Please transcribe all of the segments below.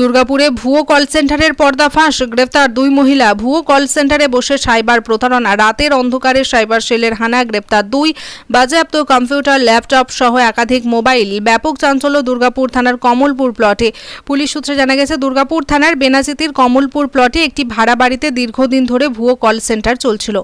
দুর্গাপুরে ভুয়ো কল সেন্টারের পর্দাফাঁস গ্রেফতার দুই মহিলা। ভুয়ো কল সেন্টারে বসে সাইবার প্রতারণা। রাতের অন্ধকারে সাইবার সেলের হানা গ্রেপ্তার দুই। বাজেয়াপ্ত কম্পিউটার, ল্যাপটপ সহ একাধিক মোবাইল। ব্যাপক চাঞ্চল্য দুর্গাপুর থানার কমলপুর প্লটে। পুলিশ সূত্রে জানা গেছে, দুর্গাপুর থানার বেনাচিতির কমলপুর প্লটে একটি ভাড়া বাড়িতে দীর্ঘদিন ধরে ভুয়ো কল সেন্টার চলছিল।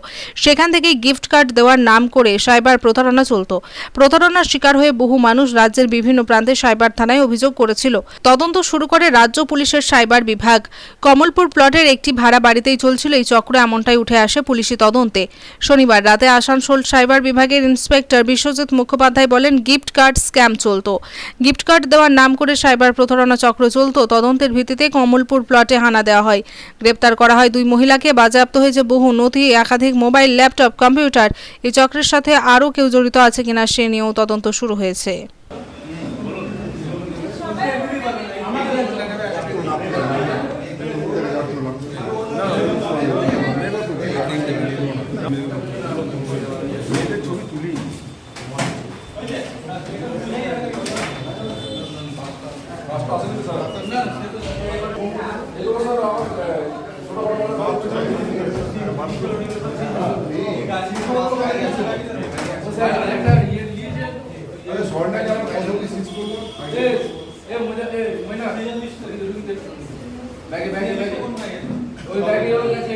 সেখান থেকেই গিফট কার্ড দেওয়ার নাম করে সাইবার প্রতারণা চলত। প্রতারণার শিকার হয়ে বহু মানুষ রাজ্যের বিভিন্ন প্রান্তে সাইবার থানায় অভিযোগ করেছিল। তদন্ত শুরু করে রাজ্য পুলিশের সাইবার বিভাগ। কমলপুর প্লটের একটি ভাড়া বাড়িতেই চলছিল এই চক্র, এমনটাই উঠে আসে পুলিশি তদন্তে। শনিবার রাতে আসানসোল সাইবার বিভাগের ইন্সপেক্টর বিশ্বজিৎ মুখোপাধ্যায় বলেন, গিফট কার্ড স্ক্যাম চলত। গিফট কার্ড দেওয়ার নাম করে সাইবার প্রতারণা চক্র চলত। তদন্তের ভিত্তিতে কমলপুর প্লটে হানা দেওয়া হয়। গ্রেপ্তার করা হয় দুই মহিলাকে। বাজেয়াপ্ত হয়েছে বহু নথি, একাধিক মোবাইল, ল্যাপটপ, কম্পিউটার। এই চক্রের সাথে আরও কেউ জড়িত আছে কিনা সে নিয়েও তদন্ত শুরু হয়েছে। ব্যাগে ব্যাগে ব্যাগে ওই ব্যাগে ওর কাছে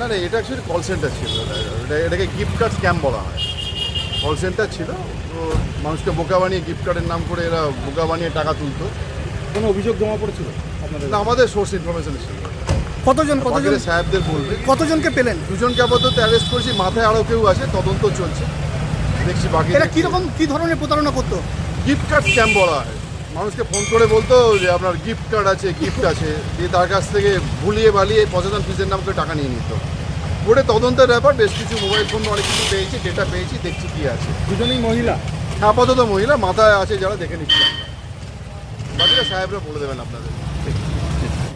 না না এটা অ্যাকচুয়ালি কল সেন্টার ছিল। এটা এটাকে গিফট কার্ড স্ক্যাম বলা হয়। কল সেন্টার ছিল তো মানুষকে বোকা বানিয়ে গিফট কার্ডের নাম করে এরা বোকা বানিয়ে টাকা তুলতো। কোনো অভিযোগ জমা পড়েছিল আপনাদের? না আমাদের সোর্স ইনফরমেশন ছিল। কতজন কতজন সাহেবদের বলবে। কতজনকে পেলেন? দুজনকে আপাতত অ্যারেস্ট করেছি মাথায় আরও কেউ আছে তদন্ত চলছে। দেখছি বাকি এরা কীরকম কি ধরনের প্রতারণা করতো? গিফট কার্ড স্ক্যাম বলা হয়। মানুষকে ফোন করে বলতো যে আপনার গিফট কার্ড আছে গিফট আছে। দিয়ে তার কাছ থেকে ভুলিয়ে বালিয়ে পঁচাত্তর ফিজের নাম করে টাকা নিয়ে নিত। ওটা তদন্তের ব্যাপার বেশ কিছু মোবাইল ফোন অনেক কিছু পেয়েছি ডেটা পেয়েছি দেখছি কী আছে। দুজনেই মহিলা? আপাতত মহিলা মাথায় আছে যারা দেখে নিচ্ছে। বাকিরা সাহেবরা বলে দেবেন আপনাদের।